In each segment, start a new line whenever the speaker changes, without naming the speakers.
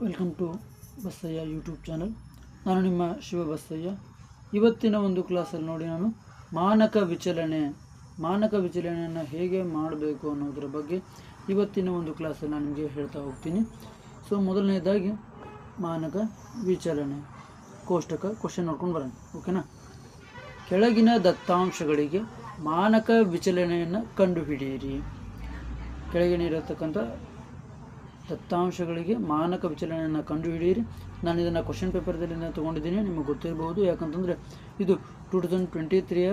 Welcome to Bassayya YouTube channel ನಾನು ನಿಮ್ಮ ಶಿವ ಬಸ್ಸಯ್ಯ. ಇವತ್ತಿನ ಒಂದು ಕ್ಲಾಸಲ್ಲಿ ನೋಡಿ ನಾನು ಮಾನಕ ವಿಚಲನೆ. ಮಾನಕ ವಿಚಲನೆಯನ್ನು ಹೇಗೆ ಮಾಡಬೇಕು ಅನ್ನೋದ್ರ ಬಗ್ಗೆ ಇವತ್ತಿನ ಒಂದು ಕ್ಲಾಸಲ್ಲಿ ನಾನು ನಿಮಗೆ ಹೇಳ್ತಾ ಹೋಗ್ತೀನಿ. ಸೊ ಮೊದಲನೇದಾಗಿ ಮಾನಕ ವಿಚಲನೆ. ಕೋಷ್ಟಕ ಕ್ವಶನ್ ನೋಡ್ಕೊಂಡು ಬರೋಣ. ಓಕೆನಾ ಕೆಳಗಿನ ದತ್ತಾಂಶಗಳಿಗೆ ಮಾನಕ ವಿಚಲನೆಯನ್ನು ಕಂಡುಹಿಡಿಯಿರಿ. ಕೆಳಗಿನ ಇರತಕ್ಕಂಥ ದತ್ತಾಂಶಗಳಿಗೆ ಮಾನಕ ವಿಚಲನೆಯನ್ನು ಕಂಡುಹಿಡಿಯಿರಿ. ನಾನು ಇದನ್ನು ಕ್ವಶನ್ ಪೇಪರ್ದಲ್ಲಿ ತೊಗೊಂಡಿದ್ದೀನಿ, ನಿಮಗೆ ಗೊತ್ತಿರಬಹುದು ಯಾಕಂತಂದರೆ ಇದು ಟೂ ತೌಸಂಡ್ ಟ್ವೆಂಟಿ ತ್ರೀಯ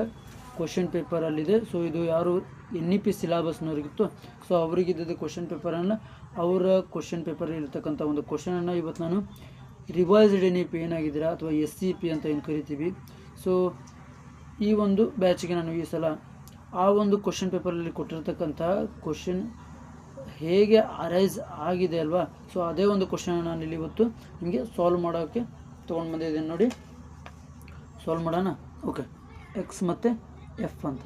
ಕ್ವಶನ್ ಪೇಪರಲ್ಲಿದೆ ಸೊ ಇದು ಯಾರು ಎನ್ ಇ ಪಿ ಸಿಲಾಬಸ್ನವ್ರಿಗಿತ್ತು ಸೊ ಅವರಿಗಿದ್ದ ಕ್ವಶನ್ ಪೇಪರನ್ನು ಅವರ ಕ್ವಶನ್ ಪೇಪರಲ್ಲಿ ಇರ್ತಕ್ಕಂಥ ಒಂದು ಕ್ವಶನನ್ನು ಇವತ್ತು ನಾನು ರಿವೈಸ್ಡ್ ಎನ್ ಇ ಪಿ ಏನಾಗಿದ್ದೀರಾ ಅಥವಾ ಎಸ್ ಸಿ ಪಿ ಅಂತ ಏನು ಕರಿತೀವಿ? ಸೊ ಈ ಒಂದು ಬ್ಯಾಚ್ಗೆ ನಾನು ಈ ಸಲ ಆ ಒಂದು ಕ್ವಶನ್ ಪೇಪರಲ್ಲಿ ಕೊಟ್ಟಿರ್ತಕ್ಕಂಥ ಕ್ವಶನ್ ಹೇಗೆ ಅರೈಸ್ ಆಗಿದೆ ಅಲ್ವಾ? ಸೊ ಅದೇ ಒಂದು ಕ್ವಶನ್ ನಾನು ಇಲ್ಲಿ ಇವತ್ತು ನಿಮಗೆ ಸಾಲ್ವ್ ಮಾಡೋಕ್ಕೆ ತೊಗೊಂಡು ಬಂದಿದ್ದೀನಿ ನೋಡಿ. ಸಾಲ್ವ್ ಮಾಡೋಣ? ಓಕೆ ಎಕ್ಸ್ ಮತ್ತು ಎಫ್ ಅಂತ.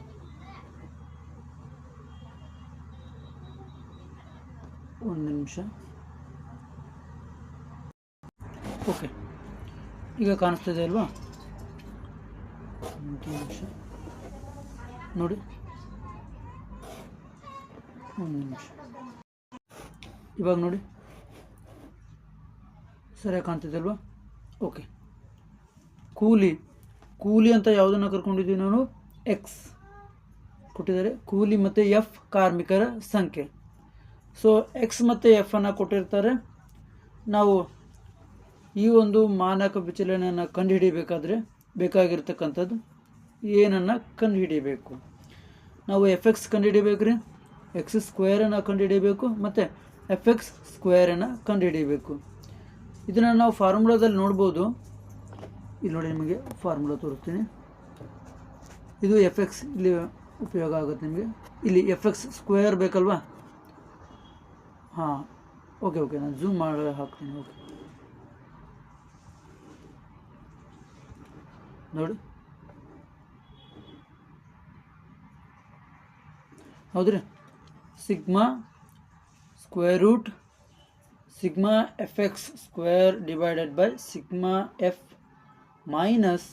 ಒಂದು ನಿಮಿಷ. ಓಕೆ ಈಗ ಕಾಣಿಸ್ತಿದೆ ಅಲ್ವಾ? ಒಂದು ನಿಮಿಷ. ನೋಡಿ. ಒಂದು ನಿಮಿಷ. ಇವಾಗ ನೋಡಿ. ಸರಿಯಾಗಿ ಕಾಣ್ತಿದ್ದಲ್ವಾ ಓಕೆ ಕೂಲಿ. ಕೂಲಿ ಅಂತ ಯಾವುದನ್ನು ಕರ್ಕೊಂಡಿದ್ದೀವಿ ನಾನು? ಎಕ್ಸ್ ಕೊಟ್ಟಿದ್ದಾರೆ. ಕೂಲಿ ಮತ್ತು ಎಫ್ ಕಾರ್ಮಿಕರ ಸಂಖ್ಯೆ. ಸೊ ಎಕ್ಸ್ ಮತ್ತು ಅನ್ನು ಕೊಟ್ಟಿರ್ತಾರೆ. ನಾವು ಈ ಒಂದು ಮಾನಕ ವಿಚಲನೆಯನ್ನು ಕಂಡುಹಿಡಿಯಬೇಕಾದ್ರೆ ಬೇಕಾಗಿರ್ತಕ್ಕಂಥದ್ದು ಏನನ್ನು ಕಂಡುಹಿಡಿಯಬೇಕು ನಾವು ಎಫ್ ಎಕ್ಸ್ ಕಂಡುಹಿಡಿಯಬೇಕ್ರಿ ಎಕ್ಸ್ ಸ್ಕ್ವೇರನ್ನು ಕಂಡುಹಿಡಿಯಬೇಕು ಮತ್ತು ಎಫ್ ಎಕ್ಸ್ ಸ್ಕ್ವೇರನ್ನು ಕಂಡುಹಿಡಿಯಬೇಕು. ಇದನ್ನು ನಾವು ಫಾರ್ಮುಲಾದಲ್ಲಿ ನೋಡ್ಬೋದು. ಇಲ್ಲಿ ನೋಡಿ ನಿಮಗೆ ಫಾರ್ಮುಲಾ ತೋರಿಸ್ತೀನಿ. ಇದು ಎಫ್ ಎಕ್ಸ್ ಇಲ್ಲಿ ಉಪಯೋಗ ಆಗುತ್ತೆ ನಿಮಗೆ. ಇಲ್ಲಿ ಎಫ್ ಎಕ್ಸ್ ಸ್ಕ್ವೇರ್ ಬೇಕಲ್ವಾ? ಹಾಂ ಓಕೆ ಓಕೆ ನಾನು ಝೂಮ್ ಮಾಡಿ ಹಾಕ್ತೀನಿ ಓಕೆ ನೋಡಿ. ಹೌದ್ರಿ? Sigma root sigma F X square divided by sigma F minus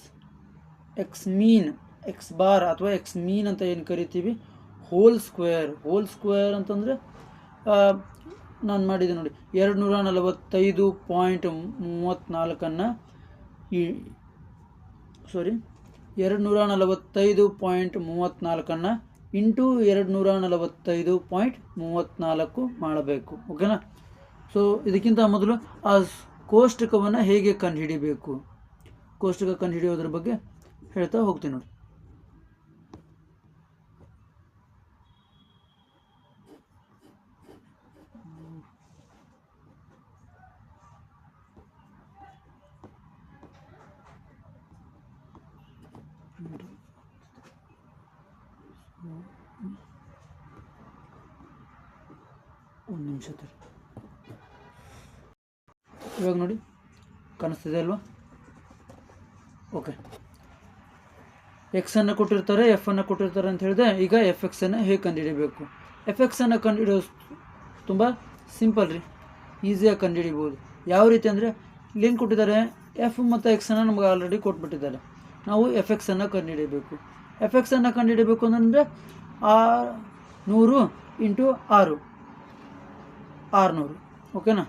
X mean X bar ಅಥವಾ ಎಕ್ಸ್ ಮೀನ್ ಅಂತ ಏನು ಕರಿತೀವಿ? ಹೋಲ್ ಸ್ಕ್ವೇರ್ ಹೋಲ್ ಸ್ಕ್ವೇರ್ ಅಂತಂದರೆ ನಾನು ಮಾಡಿದೆ ನೋಡಿ ಎರಡು ನೂರ ನಲವತ್ತೈದು ಪಾಯಿಂಟ್ ಮೂವತ್ತ್ನಾಲ್ಕನ್ನು ಈ ಸಾರಿ ಎರಡು ನೂರ ನಲವತ್ತೈದು ಪಾಯಿಂಟ್ ಮೂವತ್ತ್ನಾಲ್ಕನ್ನು ಇಂಟು ಎರಡು ನೂರ ನಲವತ್ತೈದು ಪಾಯಿಂಟ್ ಮೂವತ್ತ್ನಾಲ್ಕು ಮಾಡಬೇಕು. ಓಕೆನಾ? ಸೊ ಇದಕ್ಕಿಂತ ಮೊದಲು ಆ ಕೋಷ್ಟಕವನ್ನು ಹೇಗೆ ಕಂಡುಹಿಡಿಬೇಕು? ಕೋಷ್ಟಕ ಕಂಡುಹಿಡಿಯೋದ್ರ ಬಗ್ಗೆ ಹೇಳ್ತಾ ಹೋಗ್ತೀನಿ ನೋಡಿ. ಒಂದು ನಿಮಿಷ ತರಿ ಇವಾಗ ನೋಡಿ, ಕಾಣಿಸ್ತಿದೆ ಅಲ್ವಾ? ಓಕೆ ಎಕ್ಸನ್ನು ಕೊಟ್ಟಿರ್ತಾರೆ ಎಫನ್ನು ಕೊಟ್ಟಿರ್ತಾರೆ ಅಂತ ಹೇಳಿದೆ ಈಗ ಎಫ್ ಎಕ್ಸನ್ನು ಹೇಗೆ ಕಂಡುಹಿಡಿಬೇಕು? ಎಫ್ ಎಕ್ಸನ್ನು ಕಂಡುಹಿಡಿಯೋ ತುಂಬ ಸಿಂಪಲ್ ರೀ. ಈಸಿಯಾಗಿ ಕಂಡುಹಿಡಿಬೋದು. ಯಾವ ರೀತಿ ಅಂದರೆ ಲಿಂಕ್ ಕೊಟ್ಟಿದ್ದಾರೆ ಎಫ್ ಮತ್ತು ಎಕ್ಸನ್ನು ನಮ್ಗೆ ಆಲ್ರೆಡಿ ಕೊಟ್ಬಿಟ್ಟಿದ್ದಾರೆ. ನಾವು ಎಫ್ ಎಕ್ಸನ್ನು ಕಂಡುಹಿಡಿಯಬೇಕು ಎಫ್ ಎಕ್ಸನ್ನು ಕಂಡುಹಿಡಿಯಬೇಕು ಅಂತಂದರೆ ಆ ನೂರು ಇಂಟು ಆರು. ಆರುನೂರು. ಓಕೆನಾ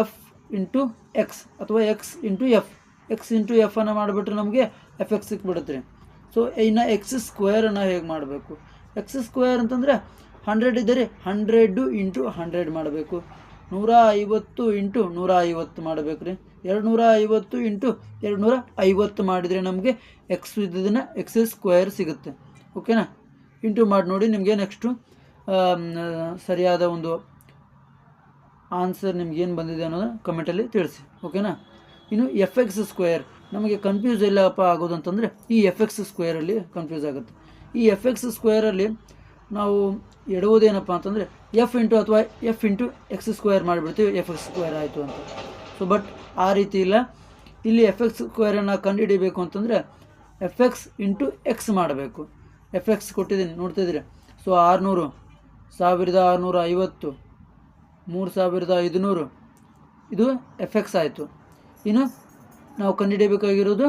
ಎಫ್ ಇಂಟು ಎಕ್ಸ್ ಅಥವಾ x into f x into f ಅನ್ನು ಮಾಡಿಬಿಟ್ರೆ ನಮಗೆ ಎಫ್ ಎಕ್ಸ್ ಸಿಕ್ಬಿಡುತ್ತೆ. ಸೊ ಇನ್ನು ಎಕ್ಸ್ ಸ್ಕ್ವೇರನ್ನು ಹೇಗೆ ಮಾಡಬೇಕು? ಎಕ್ಸ್ ಸ್ಕ್ವೇರ್ ಅಂತಂದರೆ ಹಂಡ್ರೆಡ್ ಇದ್ದರೆ ಹಂಡ್ರೆಡ್ಡು ಇಂಟು ಹಂಡ್ರೆಡ್ ಮಾಡಬೇಕು. ನೂರ ಐವತ್ತು ಇಂಟು ನೂರ ಐವತ್ತು ಮಾಡಬೇಕು ರೀ ಎರಡು ನೂರ ಐವತ್ತು ಇಂಟು ಎರಡು ನೂರ ಐವತ್ತು ಮಾಡಿದರೆ ನಮಗೆ ಎಕ್ಸ್ ಇದ್ದದನ್ನು ಎಕ್ಸ್ ಸ್ಕ್ವೇರ್ ಸಿಗುತ್ತೆ. ಓಕೆನಾ ಇಂಟು ಮಾಡಿ ನೋಡಿ ನಿಮಗೆ ನೆಕ್ಸ್ಟು ಸರಿಯಾದ ಒಂದು ಆನ್ಸರ್ ನಿಮ್ಗೆ ಏನು ಬಂದಿದೆ ಅನ್ನೋದನ್ನ ಕಮೆಂಟಲ್ಲಿ ತಿಳಿಸಿ ಓಕೆನಾ ಇನ್ನು ಎಫ್ ಎಕ್ಸ್ ಸ್ಕ್ವೇರ್ ನಮಗೆ ಕನ್ಫ್ಯೂಸ್ ಎಲ್ಲಪ್ಪ ಆಗೋದು ಅಂತಂದರೆ ಈ ಎಫ್ ಎಕ್ಸ್ ಸ್ಕ್ವೇರಲ್ಲಿ ಕನ್ಫ್ಯೂಸ್ ಆಗುತ್ತೆ. ಈ ಎಫ್ ಎಕ್ಸ್ ಸ್ಕ್ವೇರಲ್ಲಿ ನಾವು ಎಡುವುದೇನಪ್ಪ ಅಂತಂದರೆ ಎಫ್ ಇಂಟು ಅಥವಾ ಎಫ್ ಇಂಟು ಎಕ್ಸ್ ಸ್ಕ್ವೇರ್ ಮಾಡಿಬಿಡ್ತೀವಿ ಎಫ್ ಎಕ್ಸ್ ಸ್ಕ್ವೇರ್ ಆಯಿತು ಅಂತ. ಸೊ ಬಟ್ ಆ ರೀತಿ ಇಲ್ಲ. ಇಲ್ಲಿ ಎಫ್ ಎಕ್ಸ್ ಸ್ಕ್ವೇರನ್ನು ಕಂಡುಹಿಡಿಬೇಕು ಅಂತಂದರೆ ಎಫ್ ಎಕ್ಸ್ ಇಂಟು ಎಕ್ಸ್ ಮಾಡಬೇಕು. ಎಫ್ ಎಕ್ಸ್ ಕೊಟ್ಟಿದ್ದೀನಿ ನೋಡ್ತಿದ್ದೀರಿ ಸೊ ಆರುನೂರು, ಸಾವಿರದ ಆರುನೂರ ಐವತ್ತು. ಮೂರು ಸಾವಿರದ ಐದುನೂರು. ಇದು ಎಫ್ ಎಕ್ಸ್ ಆಯಿತು. ಇನ್ನು ನಾವು ಕಂಡುಹಿಡಿಯಬೇಕಾಗಿರೋದು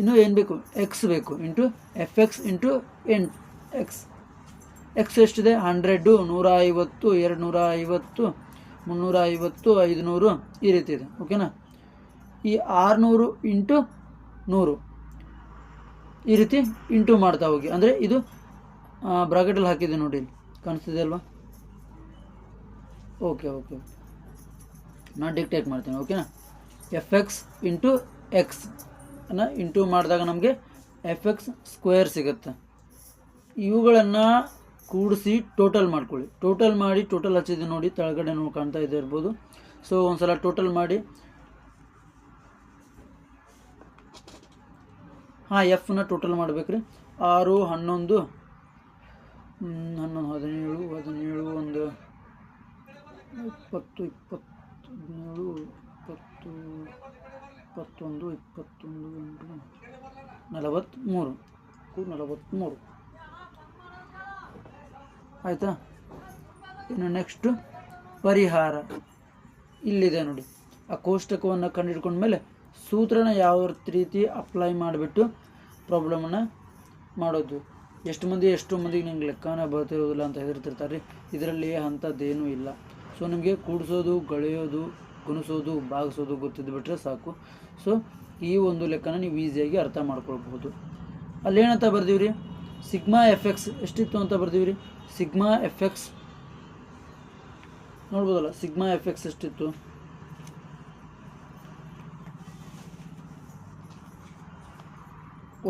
ಇನ್ನು ಏನು ಬೇಕು? ಎಕ್ಸ್ ಬೇಕು into F X into N X X ಎಷ್ಟಿದೆ? ಹಂಡ್ರೆಡ್ಡು ನೂರ ಐವತ್ತು ಎರಡು ನೂರ ಐವತ್ತು ಮುನ್ನೂರ ಐವತ್ತು ಐದುನೂರು ಈ ರೀತಿ ಇದೆ. ಓಕೆನಾ ಈ ಆರುನೂರು ಇಂಟು ನೂರು ಈ ರೀತಿ ಇಂಟು ಮಾಡ್ತಾ ಹೋಗಿ. ಅಂದರೆ ಇದು ಬ್ರಾಕೆಟಲ್ಲಿ ಹಾಕಿದೆ ನೋಡಿ ಕಾಣಿಸ್ತಿದೆ ಅಲ್ವಾ? ಓಕೆ ಓಕೆ ನಾನು ಡಿಕ್ಟೇಟ್ ಮಾಡ್ತೀನಿ ಓಕೆನಾ ಎಫ್ ಎಕ್ಸ್ ಇಂಟು ಎಕ್ಸ್ ಅನ್ನ ಇಂಟು ಮಾಡಿದಾಗ ನಮಗೆ ಎಫ್ ಎಕ್ಸ್ ಸ್ಕ್ವೇರ್ ಸಿಗುತ್ತೆ. ಇವುಗಳನ್ನು ಕೂಡಿಸಿ ಟೋಟಲ್ ಮಾಡ್ಕೊಳ್ಳಿ. ಟೋಟಲ್ ಮಾಡಿ ಟೋಟಲ್ ಹಚ್ಚಿದ್ದು ನೋಡಿ ಕೆಳಗಡೆ ನೋಡಿ ಕಾಣ್ತಾ ಇದೆ ಇರ್ಬೋದು. ಸೊ ಒಂದ್ಸಲ ಟೋಟಲ್ ಮಾಡಿ. ಹಾಂ ಎಫ್ನ ಟೋಟಲ್ ಮಾಡ್ಬೇಕ್ರಿ. ಆರು, ಹನ್ನೊಂದು ಹನ್ನೊಂದು, ಹದಿನೇಳು ಹದಿನೇಳು, ಒಂದು ಇಪ್ಪತ್ತು ಇಪ್ಪತ್ತೇಳು ಇಪ್ಪತ್ತು, ಇಪ್ಪತ್ತೊಂದು ಇಪ್ಪತ್ತೊಂದು ಎಂಟು, ನಲವತ್ತ್ಮೂರು. ನಲವತ್ತ್ಮೂರು. ಆಯಿತಾ? ಇನ್ನು ನೆಕ್ಸ್ಟು ಪರಿಹಾರ. ಇಲ್ಲಿದೆ ನೋಡಿ. ಆ ಕೋಷ್ಟಕವನ್ನು ಕಂಡುಹಿಡ್ಕೊಂಡ್ಮೇಲೆ ಸೂತ್ರನ ಯಾವ ರೀತಿ ಅಪ್ಲೈ ಮಾಡಿಬಿಟ್ಟು ಪ್ರಾಬ್ಲಮನ್ನು ಮಾಡೋದು. ಎಷ್ಟು ಮಂದಿ, ಎಷ್ಟು ಮಂದಿಗೆ ನಿಮ್ಗೆ ಲೆಕ್ಕನೇ ಬರ್ತಿರೋದಿಲ್ಲ ಅಂತ ಹೆದರ್ತಿರ್ತಾರೆ ಇದರಲ್ಲಿ ಅಂಥದ್ದೇನೂ ಇಲ್ಲ. ಸೊ ನಿಮಗೆ ಕೂಡಿಸೋದು ಗಳೆಯೋದು ಗುಣಿಸೋದು ಭಾಗಿಸೋದು ಗೊತ್ತಿದ್ದು ಬಿಟ್ಟರೆ ಸಾಕು. ಸೊ ಈ ಒಂದು ಲೆಕ್ಕನ ನೀವು ಈಸಿಯಾಗಿ ಅರ್ಥ ಮಾಡ್ಕೊಳ್ಬಹುದು. ಅಲ್ಲೇನಂತ ಬರ್ದೀವಿ ರೀ ಸಿಗ್ಮಾ ಎಫ್ ಎಕ್ಸ್ ಎಷ್ಟಿತ್ತು ಅಂತ ಬರ್ದೀವಿ ರೀ ಸಿಗ್ಮಾ ಎಫ್ ಎಕ್ಸ್ ನೋಡ್ಬೋದಲ್ಲ, ಸಿಗ್ಮಾ ಎಫ್ ಎಕ್ಸ್ ಎಷ್ಟಿತ್ತು?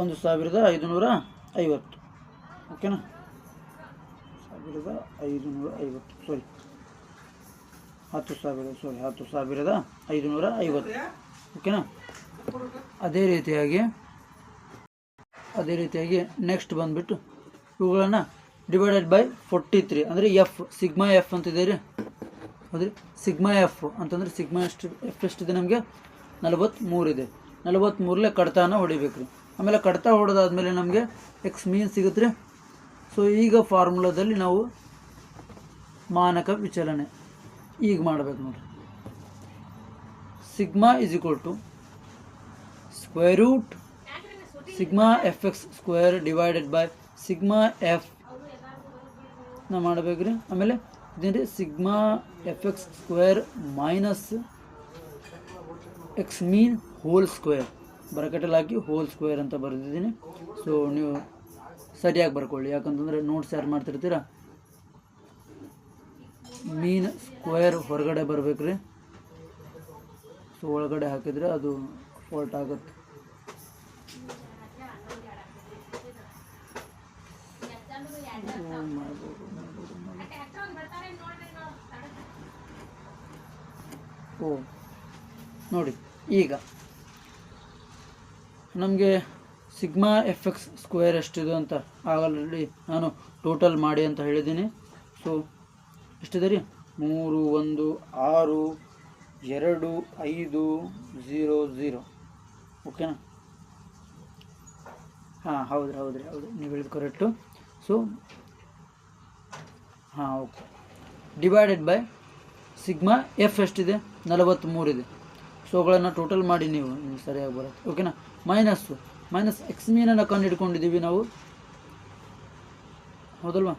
ಒಂದು ಸಾವಿರದ ಐದುನೂರ ಐವತ್ತು. ಓಕೆನಾ ಸಾವಿರದ ಐದುನೂರ ಐವತ್ತು ಸಾರಿ ಹತ್ತು ಸಾವಿರ ಸಾರಿ ಹತ್ತು ಸಾವಿರದ ಐದುನೂರ ಐವತ್ತು. ಓಕೆನಾ? ಅದೇ ರೀತಿಯಾಗಿ ಅದೇ ರೀತಿಯಾಗಿ ನೆಕ್ಸ್ಟ್ ಬಂದುಬಿಟ್ಟು ಇವುಗಳನ್ನು ಡಿವೈಡೆಡ್ ಬೈ ಫೋರ್ಟಿ ತ್ರೀ ಅಂದರೆ ಎಫ್ ಸಿಗ್ಮಾ ಎಫ್ ಅಂತಿದೆ ರೀ. ಹೌದ್ರಿ? ಸಿಗ್ಮಾ ಎಫ್ ಅಂತಂದ್ರೆ ಸಿಗ್ಮಾ ಎಷ್ಟು ಎಫ್ ಎಷ್ಟಿದೆ ನಮಗೆ? ನಲವತ್ತ್ಮೂರು ಇದೆ. ನಲವತ್ತ್ಮೂರಲ್ಲೇ ಕಡತನ ಹೊಡಿಬೇಕು ರೀ. ಆಮೇಲೆ ಕಡತ ಹೊಡೆದಾದ್ಮೇಲೆ ನಮಗೆ ಎಕ್ಸ್ ಮೀನ್ ಸಿಗುತ್ತೆ ರೀ. ಸೊ ಈಗ ಫಾರ್ಮುಲಾದಲ್ಲಿ ನಾವು ಮಾನಕ ವಿಚಲನೆ. ಈಗ ಮಾಡಬೇಕು ನೋಡಿರಿ. Sigma is equal to square root sigma F X square divided by sigma F ನಾ ಮಾಡ್ಬೇಕ್ರಿ ಆಮೇಲೆ ಇದೇನು sigma F X square minus X mean whole square ಬರಕಟ್ಟಲ್ಲಿ ಹಾಕಿ ಹೋಲ್ ಸ್ಕ್ವೇರ್ ಅಂತ ಬರೆದಿದ್ದೀನಿ. ಸೊ ನೀವು ಸರಿಯಾಗಿ ಬರ್ಕೊಳ್ಳಿ. ಯಾಕಂತಂದರೆ ನೋಟ್ಸ್ ಯಾರು ಮಾಡ್ತಿರ್ತೀರ? ಮೀನ್ ಸ್ಕ್ವೇರ್ ಹೊರಗಡೆ ರೀ. ಸೊ, ಒಳಗಡೆ ಹಾಕಿದರೆ ಅದು ಫೋಲ್ಟ್ ಆಗುತ್ತೆ. ಓ, ನೋಡಿ, ಈಗ ನಮಗೆ ಸಿಗ್ಮಾ ಎಫ್ ಎಕ್ಸ್ ಸ್ಕ್ವೇರ್ ಎಷ್ಟಿದೆ ಅಂತ ಆಗಲ್ಲಿ ನಾನು ಟೋಟಲ್ ಮಾಡಿ ಅಂತ ಹೇಳಿದ್ದೀನಿ. ಸೊ ಎಷ್ಟಿದೆ ರೀ ಮೂರು, ಒಂದು, ಆರು, ಎರಡು, ಐದು ಝೀರೋ ಝೀರೋ ಓಕೆನಾ ಹಾಂ, ಹೌದು ಹೌದು ರೀ ಹೌದು. ನೀವು ಹೇಳಿದ ಕರೆಕ್ಟು ಸೊ ಹಾಂ okay divided by sigma F ಎಷ್ಟಿದೆ? ನಲವತ್ತ್ಮೂರಿದೆ ಸೊ ಅವುಗಳನ್ನು ಟೋಟಲ್ ಮಾಡಿ ನೀವು ಸರಿಯಾಗಿ ಬರುತ್ತೆ. ಓಕೆನಾ ಮೈನಸ್ಸು ಮೈನಸ್ ಎಕ್ಸ್ ಮೀನನ್ನು ಕಂಡು ಹಿಡ್ಕೊಂಡಿದ್ದೀವಿ ನಾವು. ಹೌದಲ್ವಾ?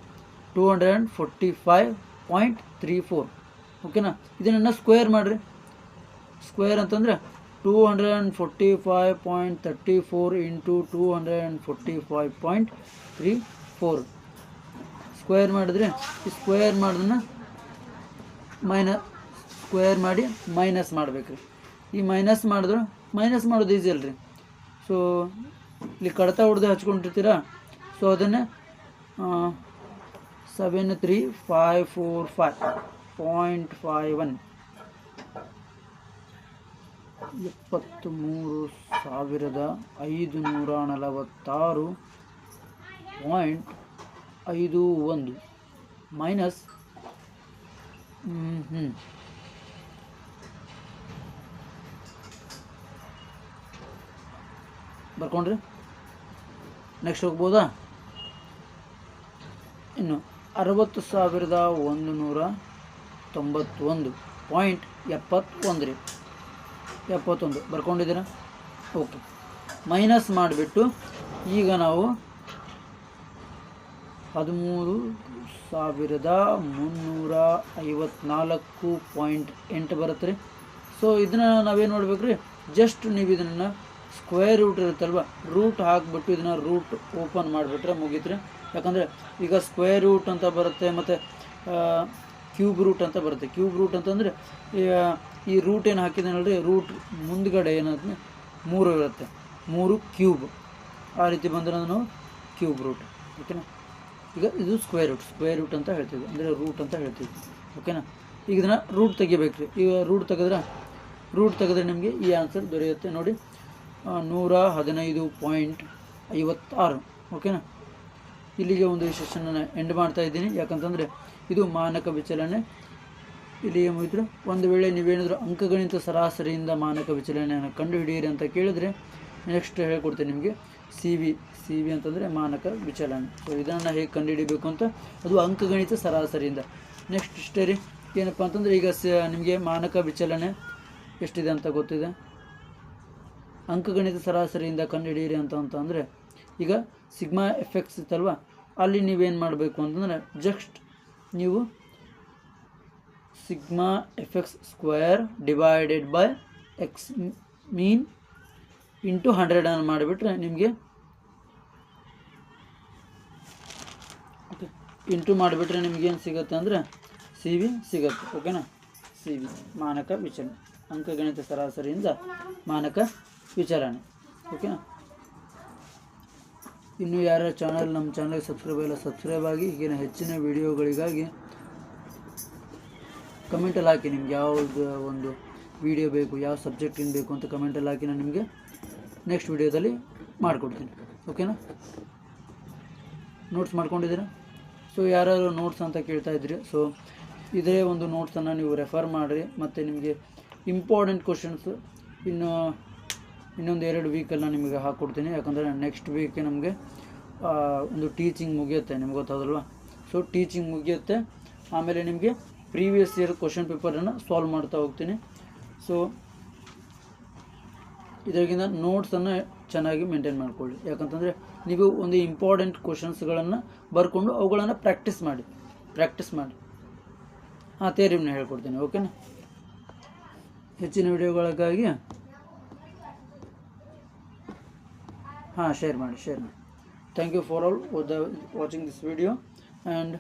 Two hundred and forty five point three four ಓಕೆನಾ ಇದನ್ನು ಸ್ಕ್ವೇರ್ ಮಾಡಿರಿ. ಸ್ಕ್ವೇರ್ ಅಂತಂದರೆ two hundred and forty five point thirty four into two hundred and forty five point three four square ಮಾಡಿದ್ರೆ, ಈ ಸ್ಕ್ವೇರ್ ಮಾಡಿದ್ನ ಮೈನಸ್ ಸ್ಕ್ವೇರ್ ಮಾಡಿ minus ಮಾಡ್ಬೇಕು ರೀ. ಈ ಮೈನಸ್ ಮಾಡಿದ್ರೆ ಮೈನಸ್ ಮಾಡೋದು ಈಸಿ ಅಲ್ರಿ. ಸೊ ಇಲ್ಲಿ ಕಡತ ಹೊಡೆದು ಹಚ್ಕೊಂಡಿರ್ತೀರ? ಸೊ ಅದನ್ನೇ seven three five four five point five one. ಎಪ್ಪತ್ತ್ಮೂರು ಸಾವಿರದ ಐದು ನೂರ ನಲವತ್ತಾರು ಪಾಯಿಂಟ್ ಐದು ಒಂದು. ಮೈನಸ್ ಹ್ಞೂ ಬರ್ಕೊಂಡ್ರಿ. ನೆಕ್ಸ್ಟ್ ಹೋಗ್ಬೋದಾ? ಇನ್ನು ಅರವತ್ತು ಸಾವಿರದ ಒಂದು ನೂರ ತೊಂಬತ್ತೊಂದು. ಪಾಯಿಂಟ್ ಎಪ್ಪತ್ತೊಂದು ರೀ ಎಪ್ಪತ್ತೊಂದು. ಬರ್ಕೊಂಡಿದ್ದೀರಾ? ಓಕೆ. ಮೈನಸ್ ಮಾಡಿಬಿಟ್ಟು ಈಗ ನಾವು ಹದಿಮೂರು ಸಾವಿರದ ಮುನ್ನೂರ ಐವತ್ನಾಲ್ಕು ಪಾಯಿಂಟ್ ಎಂಟು ಬರುತ್ತೆ ರೀ ಸೊ ಇದನ್ನು ನಾವೇನು ನೋಡ್ಬೇಕು ರೀ ಜಸ್ಟ್ ನೀವು ಇದನ್ನು ಸ್ಕ್ವೇರ್ ರೂಟ್ ಇರುತ್ತಲ್ವ? ರೂಟ್ ಹಾಕಿಬಿಟ್ಟು ಇದನ್ನು ರೂಟ್ ಓಪನ್ ಮಾಡಿಬಿಟ್ರೆ ಮುಗೀತು ರೀ ಯಾಕಂದರೆ ಈಗ ಸ್ಕ್ವೇರ್ ರೂಟ್ ಅಂತ ಬರುತ್ತೆ ಮತ್ತು ಕ್ಯೂಬ್ ರೂಟ್ ಅಂತ ಬರುತ್ತೆ. ಕ್ಯೂಬ್ ರೂಟ್ ಅಂತಂದರೆ, ಈ ರೂಟ್ ಏನು ಹಾಕಿದ್ದೀನಲ್ರಿ ರೂಟ್ ಮುಂದ್ಗಡೆ ಏನಾದ್ರೆ ಮೂರು ಇರುತ್ತೆ. ಮೂರು ಕ್ಯೂಬ್ ಆ ರೀತಿ ಬಂದರೆ ನಾವು ಕ್ಯೂಬ್ ರೂಟ್ ಓಕೆನಾ? ಈಗ ಇದು ಸ್ಕ್ವೇರ್ ರೂಟ್ ಸ್ಕ್ವೇರ್ ರೂಟ್ ಅಂತ ಹೇಳ್ತೀವಿ ಅಂದರೆ ರೂಟ್ ಅಂತ ಹೇಳ್ತೀವಿ ಓಕೆನಾ? ಈಗ ಇದನ್ನು ರೂಟ್ ತೆಗಿಬೇಕು ರೀ ಈಗ ರೂಟ್ ತೆಗೆದ್ರೆ ರೂಟ್ ತೆಗೆದ್ರೆ ನಿಮಗೆ ಈ ಆನ್ಸರ್ ದೊರೆಯುತ್ತೆ. ನೋಡಿ ನೂರ ಹದಿನೈದು ಪಾಯಿಂಟ್ ಐವತ್ತಾರು. ಓಕೆನಾ? ಇಲ್ಲಿಗೆ ಒಂದು ಸೆಷನ್ ಸೆಷನನ್ನು ಎಂಡ್ ಮಾಡ್ತಾ ಇದ್ದೀನಿ. ಯಾಕಂತಂದರೆ ಇದು ಮಾನಕ ವಿಚಲನೆ. ಇಲ್ಲಿಗೆ ಮುಗಿದ್ರು. ಒಂದು ವೇಳೆ ನೀವೇನಾದರೂ ಅಂಕಗಣಿತ ಸರಾಸರಿಯಿಂದ ಮಾನಕ ವಿಚಲನೆಯನ್ನು ಕಂಡುಹಿಡಿಯಿರಿ ಅಂತ ಕೇಳಿದರೆ ನೆಕ್ಸ್ಟ್ ಹೇಳ್ಕೊಡ್ತೀನಿ ನಿಮಗೆ. ಸಿ ವಿ ಸಿ ವಿ ಅಂತಂದರೆ ಮಾನಕ ವಿಚಲನೆ. ಸೊ ಇದನ್ನು ಹೇಗೆ ಕಂಡುಹಿಡಿಬೇಕು ಅಂತ? ಅದು ಅಂಕಗಣಿತ ಸರಾಸರಿಯಿಂದ. ನೆಕ್ಸ್ಟ್ ಇಷ್ಟೇ ರೀ. ಏನಪ್ಪ ಅಂತಂದರೆ ಈಗ ಸ, ನಿಮಗೆ ಮಾನಕ ವಿಚಲನೆ ಎಷ್ಟಿದೆ ಅಂತ ಗೊತ್ತಿದೆ? ಅಂಕಗಣಿತ ಸರಾಸರಿಯಿಂದ ಕಂಡುಹಿಡಿಯಿರಿ ಅಂತ ಅಂತಂದರೆ ಈಗ ಸಿಗ್ಮಾ ಎಫೆಕ್ಟ್ಸ್ ಇತ್ತಲ್ವ? ಅಲ್ಲಿ ನೀವೇನು ಮಾಡಬೇಕು ಅಂತಂದರೆ ಜಸ್ಟ್ ನೀವು sigma f x square divided by x mean into hundred ಅನ್ನು ಮಾಡಿಬಿಟ್ರೆ ನಿಮಗೆ ಇಂಟು ಮಾಡಿಬಿಟ್ರೆ ನಿಮಗೇನು ಸಿಗುತ್ತೆ ಅಂದರೆ ಸಿ ವಿ ಸಿಗುತ್ತೆ, ಓಕೆನಾ? ಸಿ ವಿ ಮಾನಕ ವಿಚಲನೆ, ಅಂಕಗಣಿತ ಸರಾಸರಿಯಿಂದ ಮಾನಕ ವಿಚಾರಣೆ ಓಕೆನಾ? ಇನ್ನು ಯಾರ ಚಾನಲ್ ನಮ್ಮ ಚಾನಲ್ಗೆ ಸಬ್ಸ್ಕ್ರೈಬ್ ಇಲ್ಲ ಸಬ್ಸ್ಕ್ರೈಬ್ ಆಗಿ ಈಗಿನ ಹೆಚ್ಚಿನ ವಿಡಿಯೋಗಳಿಗಾಗಿ ಕಮೆಂಟಲ್ಲಿ ಹಾಕಿ ನಿಮ್ಗೆ ಯಾವ್ದು ಒಂದು ವಿಡಿಯೋ ಬೇಕು, ಯಾವ ಸಬ್ಜೆಕ್ಟಿಂದ ಬೇಕು ಅಂತ ಕಮೆಂಟಲ್ಲಿ ಹಾಕಿ ನಾನು ನಿಮಗೆ ನೆಕ್ಸ್ಟ್ ವಿಡಿಯೋದಲ್ಲಿ ಮಾಡಿಕೊಡ್ತೀನಿ. ಓಕೆನಾ ನೋಟ್ಸ್ ಮಾಡ್ಕೊಂಡಿದ್ದೀರಾ? ಸೊ ಯಾರು ನೋಟ್ಸ್ ಅಂತ ಕೇಳ್ತಾ ಇದ್ರಿ ಸೊ ಇದೇ ಒಂದು ನೋಟ್ಸನ್ನು ನೀವು ರೆಫರ್ ಮಾಡಿರಿ, ಮತ್ತು ನಿಮಗೆ ಇಂಪಾರ್ಟೆಂಟ್ ಕ್ವಶನ್ಸ್ ಇನ್ನು ಇನ್ನೊಂದು ಎರಡು ವೀಕಲ್ಲಿ ನಿಮಗೆ ಹಾಕ್ಕೊಡ್ತೀನಿ ಯಾಕಂದರೆ ನೆಕ್ಸ್ಟ್ ವೀಕೆ ನಮಗೆ ಒಂದು ಟೀಚಿಂಗ್ ಮುಗಿಯುತ್ತೆ. ನಿಮ್ಗೆ ಗೊತ್ತಾದಲ್ವಾ? ಸೊ ಟೀಚಿಂಗ್ ಮುಗಿಯುತ್ತೆ. ಆಮೇಲೆ ನಿಮಗೆ ಪ್ರೀವಿಯಸ್ ಇಯರ್ ಕ್ವಶನ್ ಪೇಪರನ್ನು ಸಾಲ್ವ್ ಮಾಡ್ತಾ ಹೋಗ್ತೀನಿ. ಸೊ ಇದರಿಂದ ನೋಟ್ಸನ್ನು ಚೆನ್ನಾಗಿ ಮೇಂಟೈನ್ ಮಾಡಿಕೊಳ್ಳಿ. ಯಾಕಂತಂದರೆ ನೀವು ಒಂದು ಇಂಪಾರ್ಟೆಂಟ್ ಕ್ವಶನ್ಸ್ಗಳನ್ನು ಬರ್ಕೊಂಡು ಅವುಗಳನ್ನು ಪ್ರಾಕ್ಟೀಸ್ ಮಾಡಿ. ಪ್ರಾಕ್ಟೀಸ್ ಮಾಡಿ. ಹಾಂ ತೇರಿಮ್ನ ಹೇಳ್ಕೊಡ್ತೀನಿ. ಓಕೆನಾ ಹೆಚ್ಚಿನ ವಿಡಿಯೋಗಳಿಗಾಗಿ ಹಾಂ ಶೇರ್ ಮಾಡಿ ಶೇರ್ ಮಾಡಿ thank you for all watching this video and